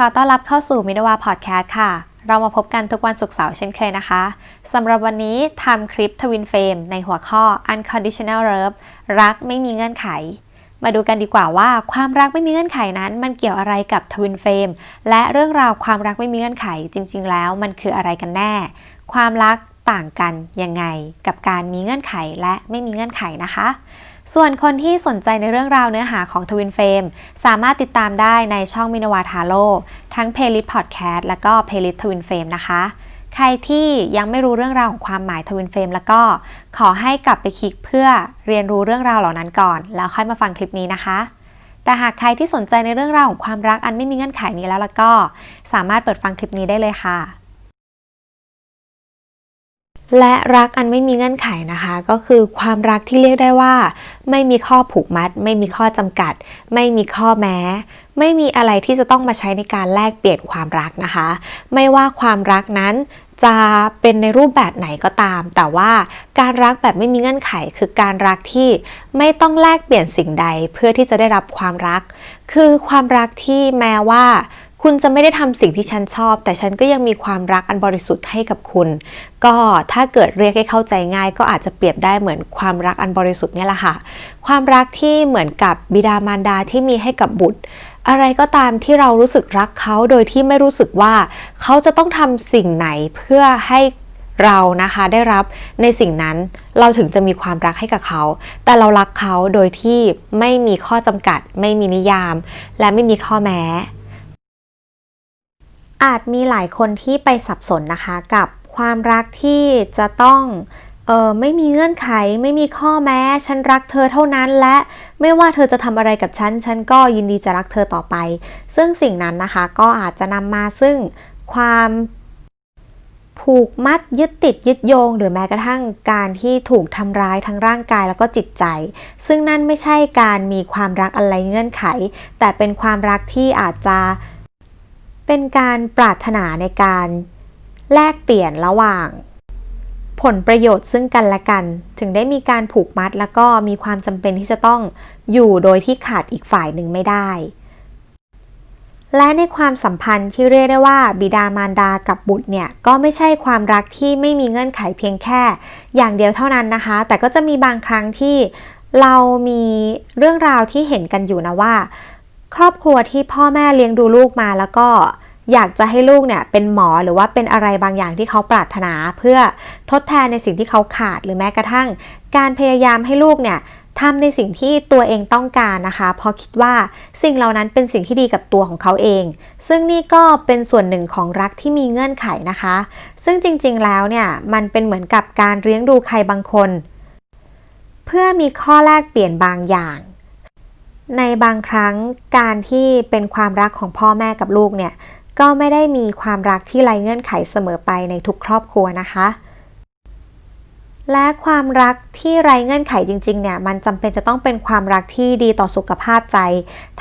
ขอต้อนรับเข้าสู่มินวาพอดแคสต์ค่ะ เรามาพบกันทุกวันศุกร์เสาร์เช่นเคยนะคะ สำหรับวันนี้ทำคลิปทวินเฟรมในหัวข้อ unconditional love รักไม่มีเงื่อนไข มาดูกันดีกว่าว่าความรักไม่มีเงื่อนไขนั้น มันเกี่ยวอะไรกับทวินเฟรมและเรื่องราวความรักไม่มีเงื่อนไขจริง ๆ แล้วมันคืออะไรกันแน่ ความรักต่างกันยังไงกับการมีเงื่อนไขและไม่มีเงื่อนไขนะคะ ส่วนคนที่สนใจในเรื่องราวเนื้อหาของทวินเฟมสามารถติดตามได้ในช่องมินวาทาโร่ทั้งเพลย์ลิสต์พอดแคสต์แล้วก็เพลย์ลิสต์ทวินเฟมนะคะ ใครที่ยังไม่รู้เรื่องราวของความหมายทวินเฟมแล้วก็ขอให้กลับไปคลิกเพื่อเรียนรู้เรื่องราวเหล่านั้นก่อน แล้วค่อยมาฟังคลิปนี้นะคะแต่หากใครที่สนใจในเรื่องราวของความรักอันไม่มีเงื่อนไขนี้แล้วแล้วก็ สามารถเปิดฟังคลิปนี้ได้เลยค่ะ และรักอันไม่มีเงื่อนไขนะคะ ก็คือความรักที่เรียกได้ว่า ไม่มีข้อผูกมัด ไม่มีข้อจำกัด ไม่มีข้อแม้ ไม่มีอะไรที่จะต้องมาใช้ในการแลกเปลี่ยนความรักนะคะ ไม่ว่าความรักนั้นจะเป็นในรูปแบบไหนก็ตาม แต่ว่าการรักแบบไม่มีเงื่อนไข คือการรักที่ไม่ต้องแลกเปลี่ยนสิ่งใดเพื่อที่จะได้รับความรัก คือความรักที่แม้ว่า คุณจะไม่ได้ทำสิ่งที่ฉันชอบ แต่ฉันก็ยังมีความรักอันบริสุทธิ์ให้กับคุณ ก็ถ้าเกิดเรียกให้เข้าใจง่าย ก็อาจจะเปรียบได้เหมือนความรักอันบริสุทธิ์เนี่ยแหละค่ะ ความรักที่เหมือนกับบิดามารดาที่มีให้กับบุตร อะไรก็ตามที่เรารู้สึกรักเขาโดยที่ไม่รู้สึกว่า เขาจะต้องทำสิ่งไหนเพื่อให้เรานะคะได้รับในสิ่งนั้นเราถึงจะมีความรักให้กับเขา แต่เรารักเขาโดยที่ไม่มีข้อจำกัด ไม่มีนิยาม และไม่มีข้อแม้ อาจมีหลายคนที่ไปสับสนนะคะกับความรักที่จะต้องเออไม่มีเงื่อนไขไม่มีข้อแม้ ฉันรักเธอเท่านั้นและไม่ว่าเธอจะทำอะไรกับฉัน ฉันก็ยินดีจะรักเธอต่อไป ซึ่งสิ่งนั้นนะคะก็อาจจะนำมาซึ่งความผูกมัดยึดติดยึดโยง หรือแม้กระทั่งการที่ถูกทำร้ายทั้งร่างกายแล้วก็จิตใจ ซึ่งนั่นไม่ใช่การมีความรักอะไรเงื่อนไข แต่เป็นความรักที่อาจจะ เป็นการปรารถนาในการแลกเปลี่ยนระหว่าง ผลประโยชน์ซึ่งกันและกัน ถึงได้มีการผูกมัด แล้วก็มีความจำเป็นที่จะต้องอยู่โดยที่ขาดอีกฝ่ายหนึ่งไม่ได้ และในความสัมพันธ์ที่เรียกได้ว่า บิดามารดากับบุตรเนี่ยก็ไม่ใช่ความรักที่ไม่มีเงื่อนไขเพียงแค่ อย่างเดียวเท่านั้นนะคะ แต่ก็จะมีบางครั้งที่เรามีเรื่องราวที่เห็นกันอยู่นะว่า ครอบครัวที่พ่อแม่เลี้ยงดูลูกมาแล้วก็อยากจะให้ลูกเนี่ยเป็นหมอหรือว่าเป็นอะไรบางอย่างที่เขาปรารถนาเพื่อทดแทนในสิ่งที่เขาขาดหรือแม้กระทั่ง การพยายามให้ลูกเนี่ยทำในสิ่งที่ตัวเองต้องการนะคะเพราะคิดว่าสิ่งเหล่านั้นเป็นสิ่งที่ดีกับตัวของเขาเอง ซึ่งนี่ก็เป็นส่วนหนึ่งของรักที่มีเงื่อนไขนะคะ ซึ่งจริงๆแล้วเนี่ยมันเป็นเหมือนกับการเลี้ยงดูใครบางคน เพื่อมีข้อแลกเปลี่ยนบางอย่าง ในบางครั้งการที่เป็นความรักของพ่อแม่กับลูกเนี่ย ก็ไม่ได้มีความรักที่ไร้เงื่อนไขเสมอไปในทุกครอบครัวนะคะ และความรักที่ไร้เงื่อนไขจริงๆ เนี่ย มันจำเป็นจะต้องเป็นความรักที่ดีต่อสุขภาพใจ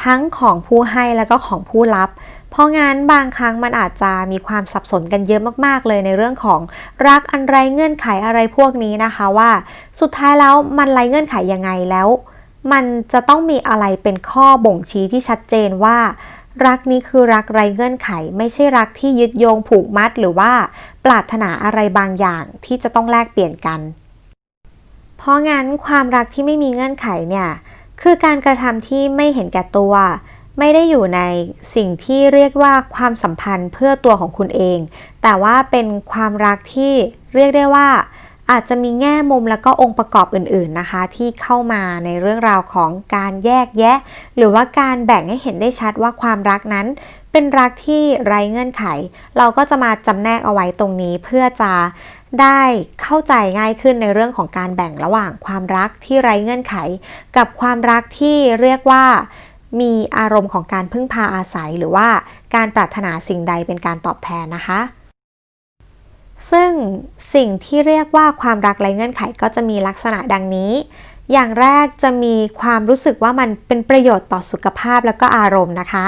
ทั้งของผู้ให้และก็ของผู้รับเพราะงั้นบางครั้งมันอาจจะมีความสับสนกันเยอะมากๆ เลยในเรื่องของรักอันไรเงื่อนไขอะไรพวกนี้นะคะว่า สุดท้ายแล้วมันไรเงื่อนไขยังไงแล้ว มันจะต้องมีอะไรเป็นข้อบ่งชี้ที่ชัดเจนว่า รักนี้คือรักไร้เงื่อนไข ไม่ใช่รักที่ยึดโยงผูกมัดหรือว่า ปรารถนาอะไรบางอย่างที่จะต้องแลกเปลี่ยนกัน เพราะงั้นความรักที่ไม่มีเงื่อนไขเนี่ยคือการกระทำที่ไม่เห็นแก่ตัว ไม่ได้อยู่ในสิ่งที่เรียกว่าความสัมพันธ์เพื่อตัวของคุณเอง แต่ว่าเป็นความรักที่เรียกได้ว่า อาจจะมีแง่มุมแล้วก็องค์ประกอบอื่นๆนะคะ ที่เข้ามาในเรื่องราวของการแยกแยะ หรือว่าการแบ่งให้เห็นได้ชัดว่าความรักนั้นเป็นรักที่ไร้เงื่อนไข เราก็จะมาจำแนกเอาไว้ตรงนี้เพื่อจะได้เข้าใจง่ายขึ้นในเรื่องของการแบ่งระหว่างความรักที่ไร้เงื่อนไข กับความรักที่เรียกว่ามีอารมณ์ของการพึ่งพาอาศัยหรือว่าการปรารถนาสิ่งใดเป็นการตอบแทนนะคะ ซึ่งสิ่งที่เรียกว่าความรักไร้เงื่อนไขก็จะมีลักษณะดังนี้ อย่างแรกจะมีความรู้สึกว่ามันเป็นประโยชน์ต่อสุขภาพแล้วก็อารมณ์นะคะ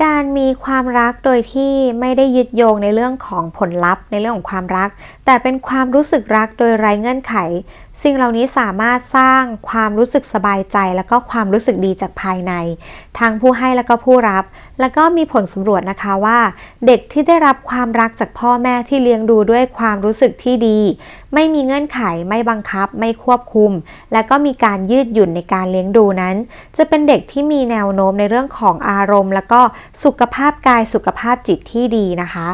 การมีความรักโดยที่ไม่ได้ยึดโยงในเรื่องของผลลัพธ์ในเรื่องของความรัก แต่เป็นความรู้สึกรักโดยไร้เงื่อนไข สิ่งเหล่านี้สามารถสร้างความรู้สึกสบายใจ แล้วก็ความรู้สึกดีจากภายใน ทั้งผู้ให้แล้วก็ผู้รับ แล้วก็มีผลสำรวจนะคะว่า เด็กที่ได้รับความรักจากพ่อแม่ที่เลี้ยงดูด้วยความรู้สึกที่ดี ไม่มีเงื่อนไขไม่บังคับ ไม่ควบคุม และก็มีการยืดหยุ่นในการเลี้ยงดูนั้น จะเป็นเด็กที่มีแนวโน้มในเรื่องของอารมณ์ แล้วก็สุขภาพกายสุขภาพจิตที่ดีนะคะ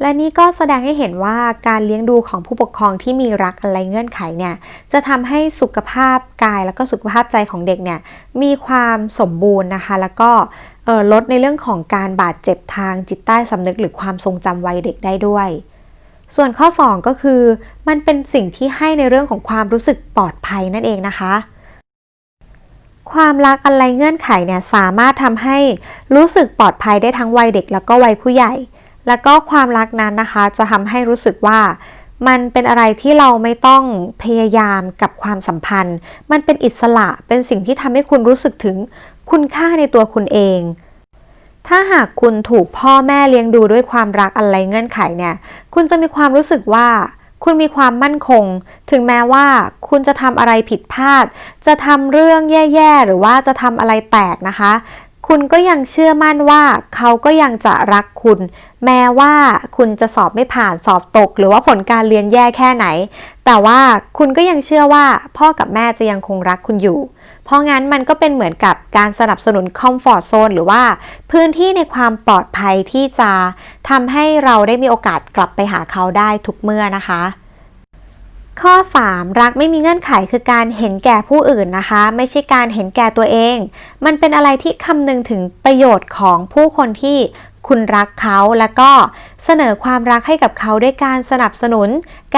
และนี่ก็แสดงให้เห็นว่าการเลี้ยงดูของผู้ปกครองที่มีรักอะไรเงื่อนไขเนี่ยจะทำให้สุขภาพกายแล้วก็สุขภาพใจของเด็กเนี่ยมีความสมบูรณ์นะคะ แล้วก็ลดในเรื่องของการบาดเจ็บทางจิตใต้สำนึกหรือความทรงจำวัยเด็กได้ด้วย ส่วนข้อ 2 ก็คือ มันเป็นสิ่งที่ให้ในเรื่องของความรู้สึกปลอดภัยนั่นเองนะคะ ความรักอะไรเงื่อนไขเนี่ยสามารถทำให้รู้สึกปลอดภัยได้ทั้งวัยเด็ก แล้วก็วัยผู้ใหญ่ แล้วก็ความรักนั้นนะคะ จะทำให้รู้สึกว่ามันเป็นอะไรที่เราไม่ต้องพยายามกับความสัมพันธ์ มันเป็นอิสระ เป็นสิ่งที่ทำให้คุณรู้สึกถึงคุณค่าในตัวคุณเอง ถ้าหากคุณถูกพ่อแม่เลี้ยงดูด้วยความรักอะไรเงื่อนไขเนี่ย คุณจะมีความรู้สึกว่า คุณมีความมั่นคง ถึงแม้ว่าคุณจะทำอะไรผิดพลาด จะทำเรื่องแย่ๆ หรือว่าจะทำอะไรแตกนะคะ คุณก็ยังเชื่อมั่นว่าเขาก็ยังจะรักคุณ แม้ว่าคุณจะสอบไม่ผ่านสอบตก หรือว่าผลการเรียนแย่แค่ไหน แต่ว่าคุณก็ยังเชื่อว่าพ่อกับแม่จะยังคงรักคุณอยู่ เพราะงั้นมันก็เป็นเหมือนกับการสนับสนุนคอมฟอร์ z โซนหรือว่าพื้นที่ในความปลอดภัยที่จะทำให้เราได้มีโอกาสกลับไปหาเขาได้ทุกเมื่อนะคะ ข้อ 3 รักไม่มีเงื่อนไขคือการเห็นแก่ผู้อื่นนะคะ ไม่ใช่การเห็นแก่ตัวเอง มันเป็นอะไรที่คำนึงถึงประโยชน์ของผู้คนที่ คุณรักเขาแล้วก็เสนอความรักให้กับเขาด้วยการสนับสนุน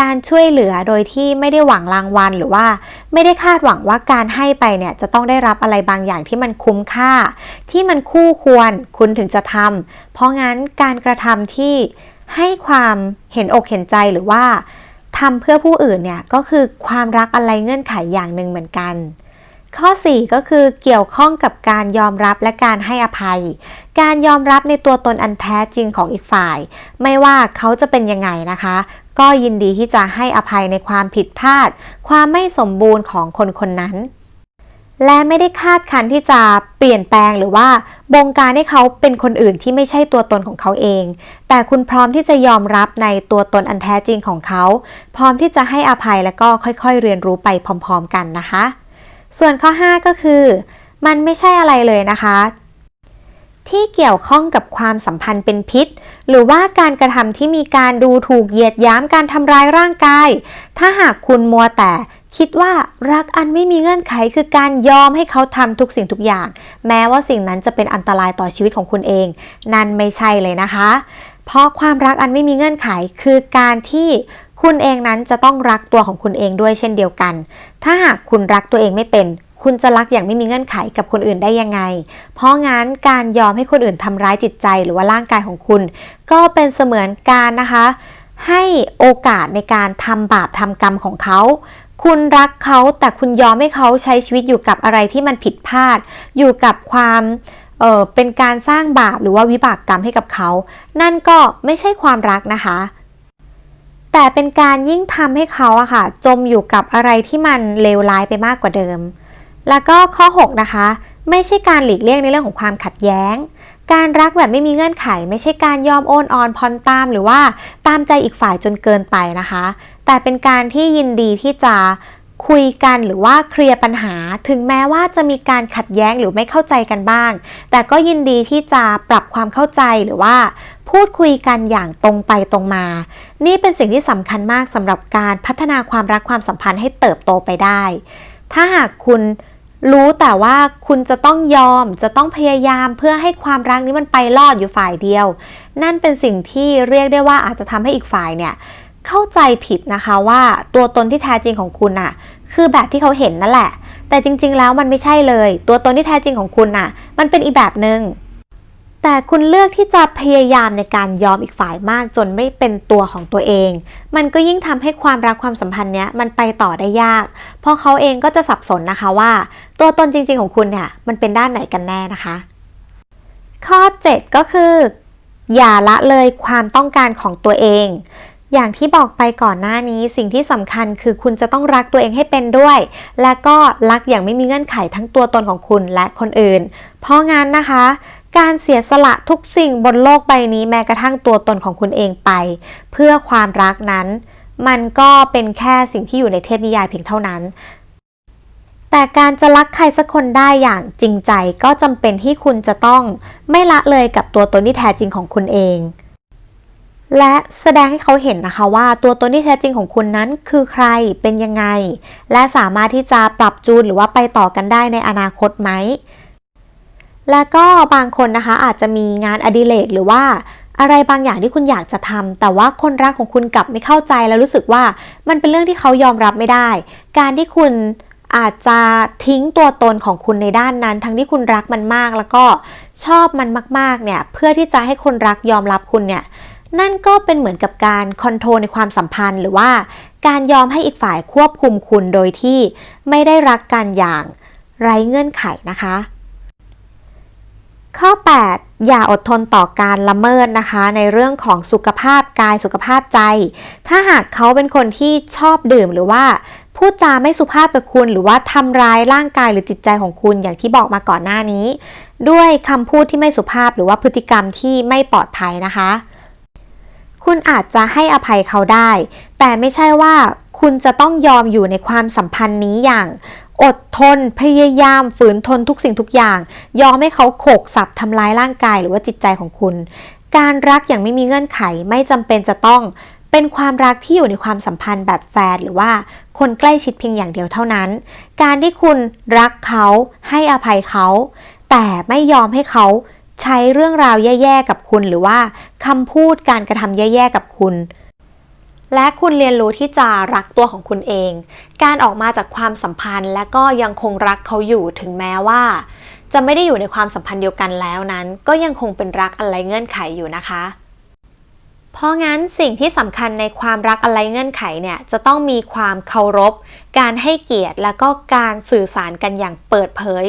การช่วยเหลือโดยที่ไม่ได้หวังรางวัล หรือว่า ไม่ได้คาดหวังว่าการให้ไปเนี่ยจะต้องได้รับอะไรบางอย่างที่มันคุ้มค่า ที่มันคู่ควรคุณถึงจะทำเพราะงั้นการกระทำที่ให้ความเห็นอกเห็นใจหรือว่าทำเพื่อผู้อื่นเนี่ยก็คือความรักอะไรเงื่อนไขอย่างหนึ่งเหมือนกัน ข้อ 4 ก็คือเกี่ยวข้องกับการยอมรับและการให้อภัย การยอมรับในตัวตนอันแท้จริงของอีกฝ่าย ไม่ว่าเขาจะเป็นยังไงนะคะ ก็ยินดีที่จะให้อภัยในความผิดพลาด ความไม่สมบูรณ์ของคนคนนั้น และไม่ได้คาดคันที่จะเปลี่ยนแปลงหรือว่าบงการให้เขาเป็นคนอื่นที่ไม่ใช่ตัวตนของเขาเอง แต่คุณพร้อมที่จะยอมรับในตัวตนอันแท้จริงของเขา พร้อมที่จะให้อภัยและก็ค่อยๆ เรียนรู้ไปพร้อม ๆ กันนะคะ ส่วนข้อ 5 ก็คือ มันไม่ใช่อะไรเลยนะคะ ที่เกี่ยวข้องกับความสัมพันธ์เป็นพิษ หรือว่าการกระทำที่มีการดูถูกเหยียดย้ำการทำร้ายร่างกาย ถ้าหากคุณมัวแต่คิดว่ารักอันไม่มีเงื่อนไขคือการยอมให้เขาทำทุกสิ่งทุกอย่าง แม้ว่าสิ่งนั้นจะเป็นอันตรายต่อชีวิตของคุณเอง นั่นไม่ใช่เลยนะคะ เพราะความรักอันไม่มีเงื่อนไขคือการที่ คุณเองนั้นจะต้องรักตัวของคุณเองด้วยเช่นเดียวกัน ถ้าหากคุณรักตัวเองไม่เป็น คุณจะรักอย่างไม่มีเงื่อนไขกับคนอื่นได้ยังไง เพราะงั้นการยอมให้คนอื่นทำร้ายจิตใจหรือว่าร่างกายของคุณ ก็เป็นเสมือนการนะคะ ให้โอกาสในการทำบาปทำกรรมของเขาคุณรักเขาแต่คุณยอมให้เขาใช้ชีวิตอยู่กับอะไรที่มันผิดพลาด อยู่กับความเออเป็นการสร้างบาปหรือว่าวิบากกรรมให้กับเขา นั่นก็ไม่ใช่ความรักนะคะ แต่เป็นการยิ่งทำให้เขาอะค่ะ จมอยู่กับอะไรที่มันเลวร้ายไปมากกว่าเดิม แล้วก็ข้อ 6 นะคะ ไม่ใช่การหลีกเลี่ยงในเรื่องของความขัดแย้ง การรักแบบไม่มีเงื่อนไข ไม่ใช่การยอมโอนอ่อนพรตามหรือว่าตามใจอีกฝ่ายจนเกินไปนะคะ แต่เป็นการที่ยินดีที่จะคุยกันหรือว่าเคลียร์ปัญหา ถึงแม้ว่าจะมีการขัดแย้งหรือไม่เข้าใจกันบ้าง แต่ก็ยินดีที่จะปรับความเข้าใจหรือว่า พูดคุยกันอย่างตรงไปตรงมา นี่เป็นสิ่งที่สำคัญมากสำหรับการพัฒนาความรักความสัมพันธ์ให้เติบโตไปได้ ถ้าหากคุณรู้แต่ว่าคุณจะต้องยอมจะต้องพยายามเพื่อให้ความรักนี้มันไปรอดอยู่ฝ่ายเดียว นั่นเป็นสิ่งที่เรียกได้ว่าอาจจะทำให้อีกฝ่ายเนี่ยเข้าใจผิดนะคะว่าตัวตนที่แท้จริงของคุณน่ะคือแบบที่เขาเห็นนั่นแหละ แต่จริง ๆ แล้วมันไม่ใช่เลย ตัวตนที่แท้จริงของคุณน่ะมันเป็นอีกแบบหนึง่ง แต่คุณเลือกที่จะพยายามในการยอมอีกฝ่ายมากจนไม่เป็นตัวของตัวเอง มันก็ยิ่งทำให้ความรักความสัมพันธ์เนี้ยมันไปต่อได้ยาก เพราะเขาเองก็จะสับสนนะคะว่า ตัวตนจริง ๆ ของคุณเนี่ยมันเป็นด้านไหนกันแน่นะคะ ข้อ 7 ก็คือ อย่าละเลยความต้องการของตัวเองอย่างที่บอกไปก่อนหน้านี้สิ่งที่สำคัญคือคุณจะต้องรักตัวเองให้เป็นด้วย และก็รักอย่างไม่มีเงื่อนไขทั้งตัวตนของคุณและคนอื่น เพราะงั้นนะคะ การเสียสละทุกสิ่งบนโลกใบนี้แม้กระทั่งตัวตนของคุณเองไป เพื่อความรักนั้น มันก็เป็นแค่สิ่งที่อยู่ในเทพนิยายเพียงเท่านั้น แต่การจะรักใครสักคนได้อย่างจริงใจก็จำเป็นที่คุณจะต้องไม่ละเลยกับตัวตนที่แท้จริงของคุณเอง และแสดงให้เขาเห็นนะคะว่าตัวตนที่แท้จริงของคุณนั้นคือใครเป็นยังไง และสามารถที่จะปรับจูนหรือว่าไปต่อกันได้ในอนาคตไหม และก็บางคนนะคะอาจจะมีงานอดิเรกหรือว่าอะไรบางอย่างที่คุณอยากจะทำแต่ว่าคนรักของคุณกลับไม่เข้าใจและรู้สึกว่ามันเป็นเรื่องที่เขายอมรับไม่ได้ การที่คุณอาจจะทิ้งตัวตนของคุณในด้านนั้น ทั้งที่คุณรักมันมากแล้วก็ชอบมันมากๆเนี่ยเพื่อที่จะให้คนรักยอมรับคุณเนี่ยนั่นก็เป็นเหมือนกับการคอนโทรลในความสัมพันธ์ หรือว่าการยอมให้อีกฝ่ายควบคุมคุณโดยที่ไม่ได้รักกันอย่างไร้เงื่อนไขนะคะ ข้อ 8 อย่าอดทนต่อการละเมิดนะคะ ในเรื่องของสุขภาพกายสุขภาพใจ ถ้าหากเขาเป็นคนที่ชอบดื่มหรือว่าพูดจาไม่สุภาพกับคุณ หรือว่าทำร้ายร่างกายหรือจิตใจของคุณอย่างที่บอกมาก่อนหน้านี้ ด้วยคำพูดที่ไม่สุภาพหรือว่าพฤติกรรมที่ไม่ปลอดภัยนะคะ คุณอาจจะให้อภัยเขาได้ แต่ไม่ใช่ว่าคุณจะต้องยอมอยู่ในความสัมพันธ์นี้อย่าง อดทนพยายามฝืนทนทุกสิ่งทุกอย่าง ยอมให้เขาโขกสับทำร้ายร่างกายหรือว่าจิตใจของคุณ การรักอย่างไม่มีเงื่อนไขไม่จำเป็นจะต้องเป็นความรักที่อยู่ในความสัมพันธ์แบบแฟนหรือว่าคนใกล้ชิดเพียงอย่างเดียวเท่านั้น การที่คุณรักเขาให้อภัยเขา แต่ไม่ยอมให้เขาใช้เรื่องราวแย่ๆกับคุณ หรือว่าคำพูดการกระทำแย่ๆกับคุณ และคุณเรียนรู้ที่จะรักตัวของคุณเอง การออกมาจากความสัมพันธ์ และก็ยังคงรักเขาอยู่ถึงแม้ว่า จะไม่ได้อยู่ในความสัมพันธ์เดียวกันแล้วนั้น ก็ยังคงเป็นรักอะไรเงื่อนไขอยู่นะคะ เพราะงั้นสิ่งที่สำคัญในความรักอะไรเงื่อนไขเนี่ยจะต้องมีความเคารพ การให้เกียรติ แล้วก็การสื่อสารกันอย่างเปิดเผย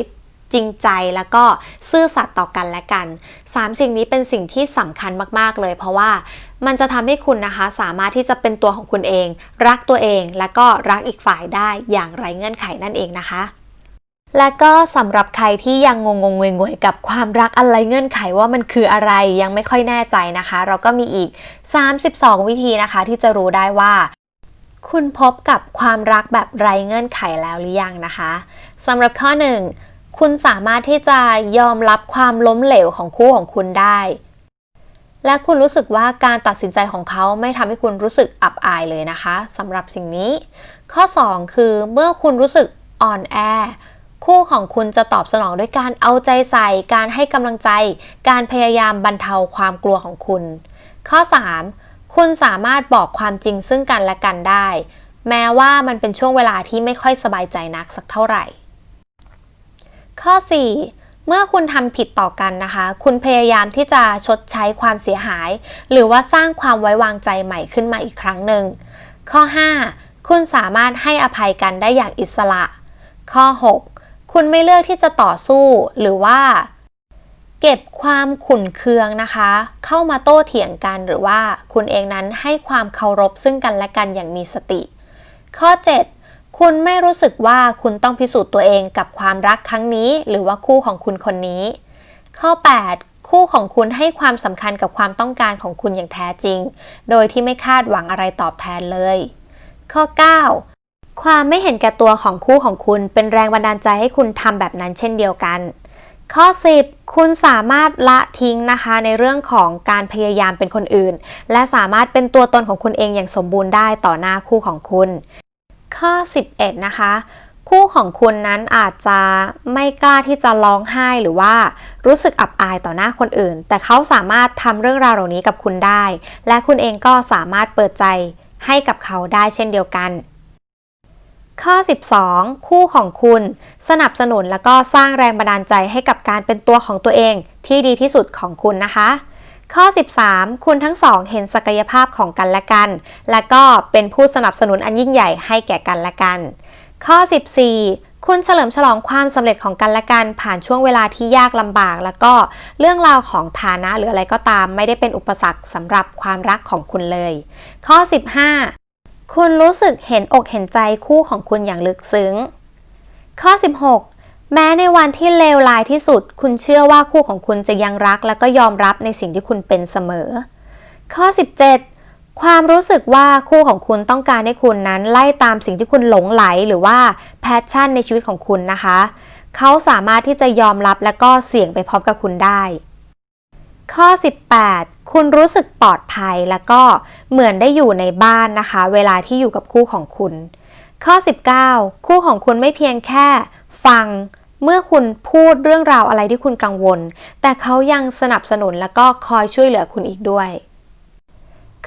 จริงใจแล้วก็ซื่อสัตย์ต่อกันและกันสามสิ่งนี้เป็นสิ่งที่สำคัญมากๆเลย เพราะว่ามันจะทำให้คุณนะคะ สามารถที่จะเป็นตัวของคุณเอง รักตัวเองและก็รักอีกฝ่ายได้อย่างไรเงื่อนไขนั่นเองนะคะและก็สำหรับใครที่ยังงงงงงวยๆกับความรักอะไรเงื่อนไขว่ามันคืออะไรยังไม่ค่อยแน่ใจนะคะ เราก็มีอีก 32 วิธีนะคะ ที่จะรู้ได้ว่า คุณพบกับความรักแบบไร้เงื่อนไขแล้วหรือยังนะคะสำหรับข้อ 1 คุณสามารถที่จะยอมรับความล้มเหลวของคู่ของคุณได้ และคุณรู้สึกว่าการตัดสินใจของเขาไม่ทำให้คุณรู้สึกอับอายเลยนะคะสำหรับสิ่งนี้ ข้อ 2 คือเมื่อคุณรู้สึกอ่อนแอคู่ของคุณจะตอบสนองด้วยการเอาใจใส่ การให้กำลังใจ การพยายามบรรเทาความกลัวของคุณ ข้อ 3 คุณสามารถบอกความจริงซึ่งกันและกันได้ แม้ว่ามันเป็นช่วงเวลาที่ไม่ค่อยสบายใจนักสักเท่าไหร่ ข้อ 4 เมื่อคุณทำผิดต่อกันนะคะ คุณพยายามที่จะชดใช้ความเสียหาย หรือว่าสร้างความไว้วางใจใหม่ขึ้นมาอีกครั้งหนึ่ง ข้อ 5 คุณสามารถให้อภัยกันได้อย่างอิสระ ข้อ 6 คุณไม่เลือกที่จะต่อสู้หรือว่า เก็บความขุ่นเคืองนะคะ เข้ามาโต้เถียงกันหรือว่าคุณเองนั้นให้ความเคารพซึ่งกันและกันอย่างมีสติ ข้อ 7 คุณไม่รู้สึกว่าคุณต้องพิสูจน์ตัวเองกับความรักครั้งนี้ หรือว่าคู่ของคุณคนนี้ ข้อ 8 คู่ของคุณให้ความสำคัญกับความต้องการของคุณอย่างแท้จริง โดยที่ไม่คาดหวังอะไรตอบแทนเลย ข้อ 9 ความไม่เห็นแก่ตัวของคู่ของคุณเป็นแรงบันดาลใจให้คุณทำแบบนั้นเช่นเดียวกัน ข้อ 10 คุณสามารถละทิ้งนะคะในเรื่องของการพยายามเป็นคนอื่น และสามารถเป็นตัวตนของคุณเองอย่างสมบูรณ์ได้ต่อหน้าคู่ของคุณ ข้อ 11 นะคะ คู่ของคุณนั้นอาจจะไม่กล้าที่จะร้องไห้หรือว่ารู้สึกอับอายต่อหน้าคนอื่น แต่เขาสามารถทำเรื่องราวเหล่านี้กับคุณได้ และคุณเองก็สามารถเปิดใจให้กับเขาได้เช่นเดียวกันข้อ 12 คู่ของคุณ สนับสนุนแล้วก็สร้างแรงบันดาลใจให้กับการเป็นตัวของตัวเองที่ดีที่สุดของคุณนะคะ ข้อ 13 คุณทั้งสองเห็นศักยภาพของกันและกัน และก็เป็นผู้สนับสนุนอันยิ่งใหญ่ให้แก่กันและกัน ข้อ 14 คุณเฉลิมฉลองความสำเร็จของกันและกัน ผ่านช่วงเวลาที่ยากลำบาก แล้วก็เรื่องราวของฐานะหรืออะไรก็ตาม ไม่ได้เป็นอุปสรรคสำหรับความรักของคุณเลย ข้อ 15 คุณรู้สึกเห็นอกเห็นใจคู่ของคุณอย่างลึกซึ้ง ข้อ 16 แม้ในวันที่เลวร้ายที่สุด คุณเชื่อว่าคู่ของคุณจะยังรักและก็ยอมรับในสิ่งที่คุณเป็นเสมอ ข้อ 17 ความรู้สึกว่าคู่ของคุณต้องการให้คุณนั้นไล่ตามสิ่งที่คุณหลงไหลหรือว่าแพชชั่นในชีวิตของคุณนะคะ เขาสามารถที่จะยอมรับและก็เสี่ยงไปพร้อมกับคุณได้ ข้อ 18 คุณรู้สึกปลอดภัยแล้วก็เหมือนได้อยู่ในบ้านนะคะ เวลาที่อยู่กับคู่ของคุณ ข้อ 19 คู่ของคุณไม่เพียงแค่ฟัง เมื่อคุณพูดเรื่องราวอะไรที่คุณกังวล แต่เขายังสนับสนุนแล้วก็คอยช่วยเหลือคุณอีกด้วย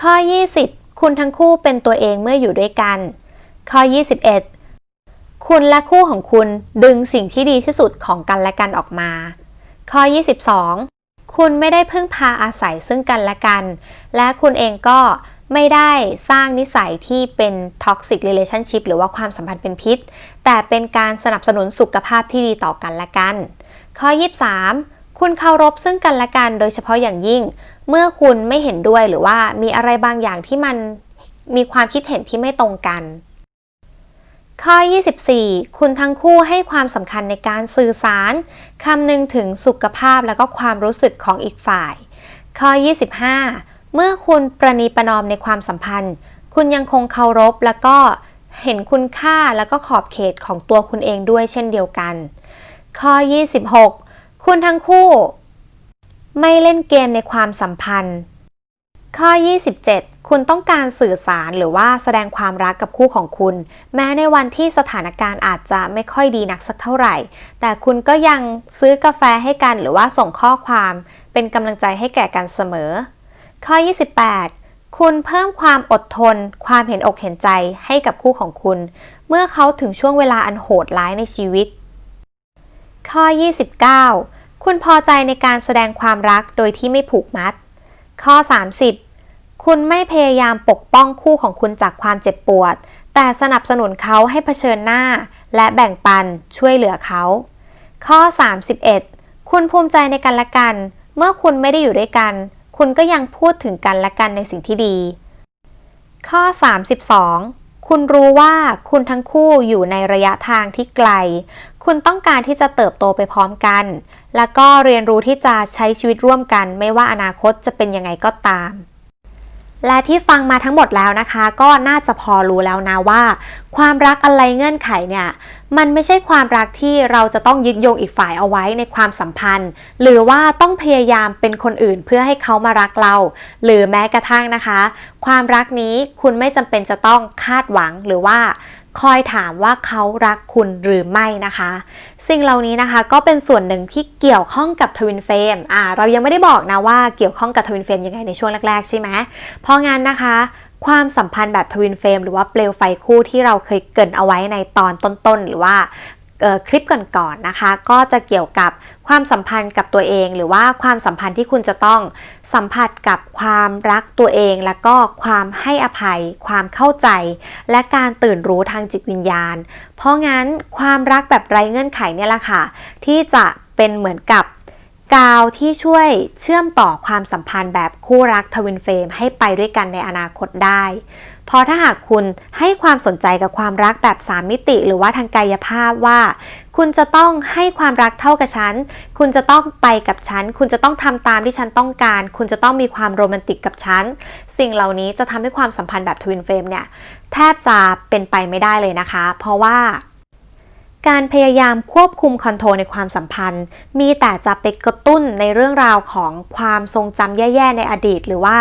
ข้อ 20 คุณทั้งคู่เป็นตัวเองเมื่ออยู่ด้วยกัน ข้อ 21 คุณและคู่ของคุณดึงสิ่งที่ดีที่สุดของกันและกันออกมา ข้อ 22 คุณไม่ได้พึ่งพาอาศัยซึ่งกันและกัน และคุณเองก็ ไม่ได้สร้างนิสัยที่เป็น toxic relationship หรือว่าความสัมพันธ์เป็นพิษ แต่เป็นการสนับสนุนสุขภาพที่ดีต่อกันและกัน ข้อ 23 คุณเคารพซึ่งกันและกัน โดยเฉพาะอย่างยิ่ง เมื่อคุณไม่เห็นด้วยหรือว่ามีอะไรบางอย่างที่มันมีความคิดเห็นที่ไม่ตรงกัน ข้อ 24 คุณทั้งคู่ให้ความสำคัญในการสื่อสารคำนึงถึงสุขภาพและก็ความรู้สึกของอีกฝ่าย ข้อ 25 เมื่อคุณประนีประนอมในความสัมพันธ์ คุณยังคงเคารพแล้วก็เห็นคุณค่าแล้วก็ขอบเขตของตัวคุณเองด้วยเช่นเดียวกัน ข้อ 26 คุณทั้งคู่ ไม่เล่นเกมในความสัมพันธ์ ข้อ 27 คุณต้องการสื่อสารหรือว่าแสดงความรักกับคู่ของคุณ แม้ในวันที่สถานการณ์อาจจะไม่ค่อยดีนักสักเท่าไหร่ แต่คุณก็ยังซื้อกาแฟให้กันหรือว่าส่งข้อความ เป็นกำลังใจให้แก่กันเสมอ ข้อ 28 คุณเพิ่มความอดทน ความเห็นอกเห็นใจให้กับคู่ของคุณ เมื่อเขาถึงช่วงเวลาอันโหดร้ายในชีวิต ข้อ 29 คุณพอใจในการแสดงความรักโดยที่ไม่ผูกมัด ข้อ 30 คุณไม่พยายามปกป้องคู่ของคุณจากความเจ็บปวด แต่สนับสนุนเขาให้เผชิญหน้า และแบ่งปันช่วยเหลือเขา ข้อ 31 คุณภูมิใจในกันและกัน เมื่อคุณไม่ได้อยู่ด้วยกัน คุณก็ยังพูดถึงกันและกันในสิ่งที่ดี ข้อ 32 คุณรู้ว่าคุณทั้งคู่อยู่ในระยะทางที่ไกล คุณต้องการที่จะเติบโตไปพร้อมกัน แล้วก็เรียนรู้ที่จะใช้ชีวิตร่วมกัน ไม่ว่าอนาคตจะเป็นยังไงก็ตามและที่ฟังมาทั้งหมดแล้วนะคะ ก็น่าจะพอรู้แล้วนะว่า ความรักอะไรเงื่อนไขเนี่ย มันไม่ใช่ความรักที่เราจะต้องยึดโยงอีกฝ่ายเอาไว้ในความสัมพันธ์ หรือว่าต้องพยายามเป็นคนอื่นเพื่อให้เขามารักเรา หรือแม้กระทั่งนะคะ ความรักนี้คุณไม่จำเป็นจะต้องคาดหวังหรือว่าคอยถามว่าเขารักคุณหรือไม่นะคะ สิ่งเหล่านี้นะคะก็เป็นส่วนหนึ่งที่เกี่ยวข้องกับทวินเฟมอ่าเรายังไม่ได้บอกนะว่าเกี่ยวข้องกับทวินเฟมยังไงในช่วงแรกๆใช่ไหมเพราะงั้นนะคะ ความสัมพันธ์แบบทวินเฟมหรือว่าเปลวไฟคู่ที่เราเคยเกินเอาไว้ในตอนต้นๆ หรือว่าคลิปก่อนๆนะคะ ก็จะเกี่ยวกับความสัมพันธ์กับตัวเอง หรือว่าความสัมพันธ์ที่คุณจะต้องสัมผัสกับความรักตัวเอง แล้วก็ความให้อภัย ความเข้าใจ และการตื่นรู้ทางจิตวิญญาณ เพราะงั้นความรักแบบไร้เงื่อนไขเนี่ยแหละค่ะ ที่จะเป็นเหมือนกับ กาวที่ช่วยเชื่อมต่อความสัมพันธ์แบบคู่รักทวินเฟรมให้ไปด้วยกันในอนาคตได้ เพราะถ้าหากคุณให้ความสนใจกับความรักแบบ3มิติ หรือว่าทางกายภาพว่า คุณจะต้องให้ความรักเท่ากับฉัน คุณจะต้องไปกับฉัน คุณจะต้องทำตามที่ฉันต้องการ คุณจะต้องมีความโรแมนติกกับฉัน สิ่งเหล่านี้จะทำให้ความสัมพันธ์แบบทวินเฟรมเนี่ยแทบจะเป็นไปไม่ได้เลยนะคะ เพราะว่า การพยายามควบคุมคอนโทรลในความสัมพันธ์ มีแต่จะไปกระตุ้นในเรื่องราวของความทรงจำแย่ๆในอดีต หรือว่า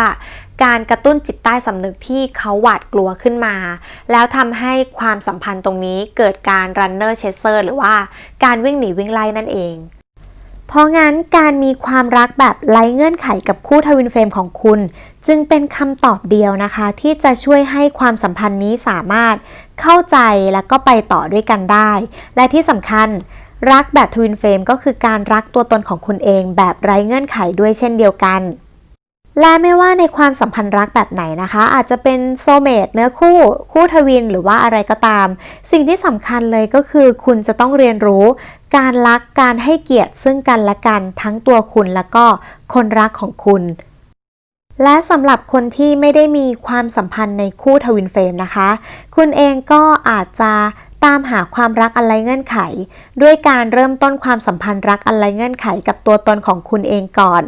การกระตุ้นจิตใต้สำนึกที่เขาหวาดกลัวขึ้นมา แล้วทำให้ความสัมพันธ์ตรงนี้เกิดการ runner chaser หรือว่าการวิ่งหนีวิ่งไล่นั่นเอง เพราะงั้นการมีความรักแบบไร้เงื่อนไขกับคู่ทวินเฟรมของคุณ จึงเป็นคำตอบเดียวนะคะ ที่จะช่วยให้ความสัมพันธ์นี้สามารถเข้าใจและก็ไปต่อด้วยกันได้ และที่สำคัญรักแบบทวินเฟรมก็คือการรักตัวตนของคุณเองแบบไร้เงื่อนไขด้วยเช่นเดียวกันและไม่ว่าในความสัมพันธ์รักแบบไหนนะคะ อาจจะเป็นโซเมตเนื้อคู่ คู่ทวินหรือว่าอะไรก็ตาม สิ่งที่สำคัญเลยก็คือ คุณจะต้องเรียนรู้ การรักการให้เกียรติซึ่งกันและกันทั้งตัวคุณแล้วก็คนรักของคุณ และสำหรับคนที่ไม่ได้มีความสัมพันธ์ในคู่ทวินเฟรมนะคะ คุณเองก็อาจจะตามหาความรักอะไรเงื่อนไข ด้วยการเริ่มต้นความสัมพันธ์รักอะไรเงื่อนไขกับตัวตนของคุณเองก่อน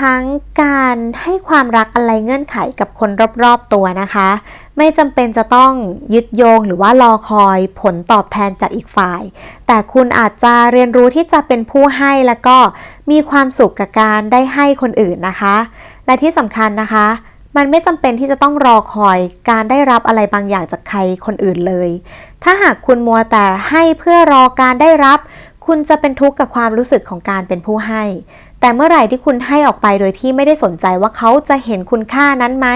ทั้งการให้ความรักอะไรเงื่อนไขกับคนรอบๆตัวนะคะ ไม่จำเป็นจะต้องยึดโยงหรือว่ารอคอยผลตอบแทนจากอีกฝ่าย แต่คุณอาจจะเรียนรู้ที่จะเป็นผู้ให้แล้วก็มีความสุขกับการได้ให้คนอื่นนะคะ และที่สำคัญนะคะ มันไม่จำเป็นที่จะต้องรอคอยการได้รับอะไรบางอย่างจากใครคนอื่นเลย ถ้าหากคุณมัวแต่ให้เพื่อรอการได้รับ คุณจะเป็นทุกข์กับความรู้สึกของการเป็นผู้ให้ แต่เมื่อไหร่ที่คุณให้ออกไปโดยที่ไม่ได้สนใจว่าเขาจะเห็นคุณค่านั้นไหม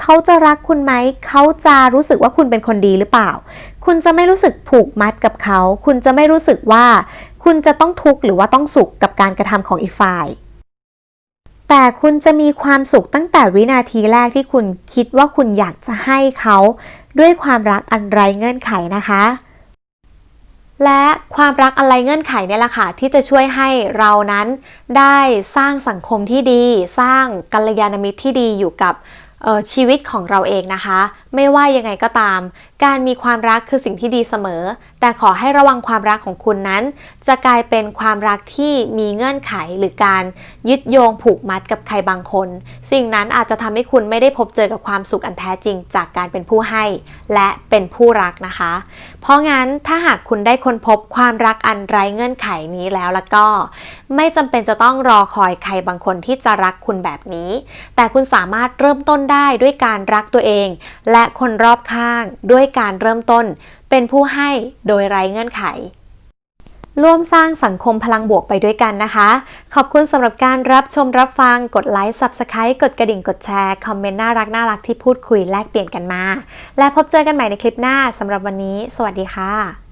เขาจะรักคุณไหม เขาจะรู้สึกว่าคุณเป็นคนดีหรือเปล่า คุณจะไม่รู้สึกผูกมัดกับเขา คุณจะไม่รู้สึกว่า คุณจะต้องทุกข์หรือว่าต้องสุขกับการกระทำของอีกฝ่าย แต่คุณจะมีความสุขตั้งแต่วินาทีแรกที่คุณคิดว่าคุณอยากจะให้เขา ด้วยความรักอันไร้เงื่อนไขนะคะ และความรักอะไรเงื่อนไขเนี่ยแหละค่ะที่จะช่วยให้เรานั้นได้สร้างสังคมที่ดี สร้างกัลยาณมิตรที่ดีอยู่กับชีวิตของเราเองนะคะ ไม่ว่ายังไงก็ตาม การมีความรักคือสิ่งที่ดีเสมอ แต่ขอให้ระวังความรักของคุณนั้น จะกลายเป็นความรักที่มีเงื่อนไขหรือการยึดโยงผูกมัดกับใครบางคน สิ่งนั้นอาจจะทำให้คุณไม่ได้พบเจอกับความสุขอันแท้จริง จากการเป็นผู้ให้ และเป็นผู้รักนะคะ เพราะงั้นถ้าหากคุณได้ค้นพบความรักอันไร้เงื่อนไขนี้แล้วแล้วก็ ไม่จำเป็นจะต้องรอคอยใครบางคนที่จะรักคุณแบบนี้ แต่คุณสามารถเริ่มต้นได้ด้วยการรักตัวเอง และและคนรอบข้างด้วยการเริ่มต้น เป็นผู้ให้โดยไร้เงื่อนไข ร่วมสร้างสังคมพลังบวกไปด้วยกันนะคะ ขอบคุณสำหรับการรับชมรับฟังกดไลค์ Subscribe กดกระดิ่งกดแชร์ คอมเมนต์น่ารักน่ารักที่พูดคุยแลกเปลี่ยนกันมา และพบเจอกันใหม่ในคลิปหน้าสำหรับวันนี้ สวัสดีค่ะ